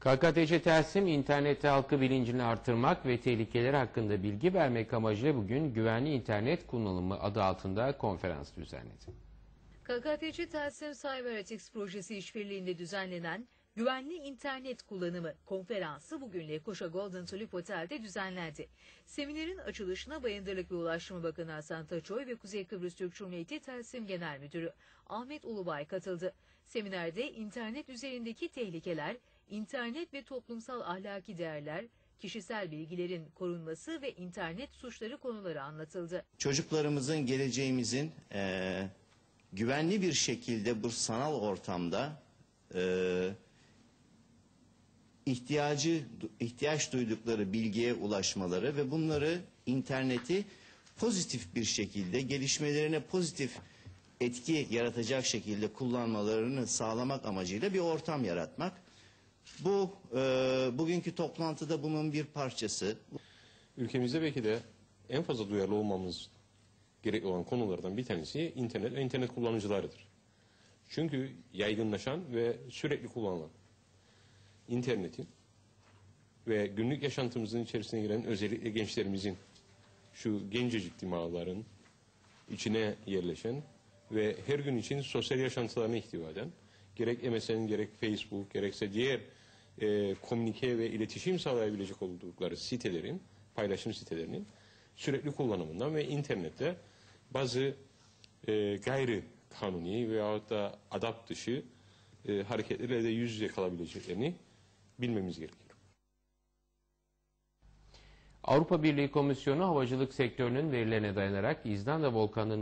KKTC Telsim internette halkı bilincini artırmak ve tehlikeleri hakkında bilgi vermek amacıyla bugün güvenli internet kullanımı adı altında konferans düzenledi. KKTC Telsim Cyber Ethics projesi işbirliğinde düzenlenen Güvenli İnternet Kullanımı konferansı bugün Lefkoşa Golden Tulip Otel'de düzenlendi. Seminerin açılışına Bayındırlık ve Ulaştırma Bakanı Hasan Taçoy ve Kuzey Kıbrıs Türk Cumhuriyeti Telsim Genel Müdürü Ahmet Ulubay katıldı. Seminerde internet üzerindeki tehlikeler, internet ve toplumsal ahlaki değerler, kişisel bilgilerin korunması ve internet suçları konuları anlatıldı. çocuklarımızın, geleceğimizin eee, güvenli bir şekilde bu sanal ortamda eee, ihtiyacı ihtiyaç duydukları bilgiye ulaşmaları ve bunları interneti pozitif bir şekilde gelişmelerine pozitif etki yaratacak şekilde kullanmalarını sağlamak amacıyla bir ortam yaratmak. Bu eee, bugünkü toplantıda bunun bir parçası. Ülkemizde belki de en fazla duyarlı olmamız gerekli olan konulardan bir tanesi internet ve internet kullanıcılarıdır. Çünkü yaygınlaşan ve sürekli kullanılan internetin ve günlük yaşantımızın içerisine giren özellikle gençlerimizin şu gencecik dimağların içine yerleşen ve her gün için sosyal yaşantılarına ihtiva eden gerek MSN gerek Facebook gerekse diğer e, komünike ve iletişim sağlayabilecek oldukları sitelerin paylaşım sitelerinin sürekli kullanımından ve internette bazı e, gayri kanuni veyahut da adapt dışı e, hareketlerle de yüz yüze kalabileceklerini bilmemiz gerekiyor. Avrupa Birliği Komisyonu havacılık sektörünün verilerine dayanarak İzlanda volkanının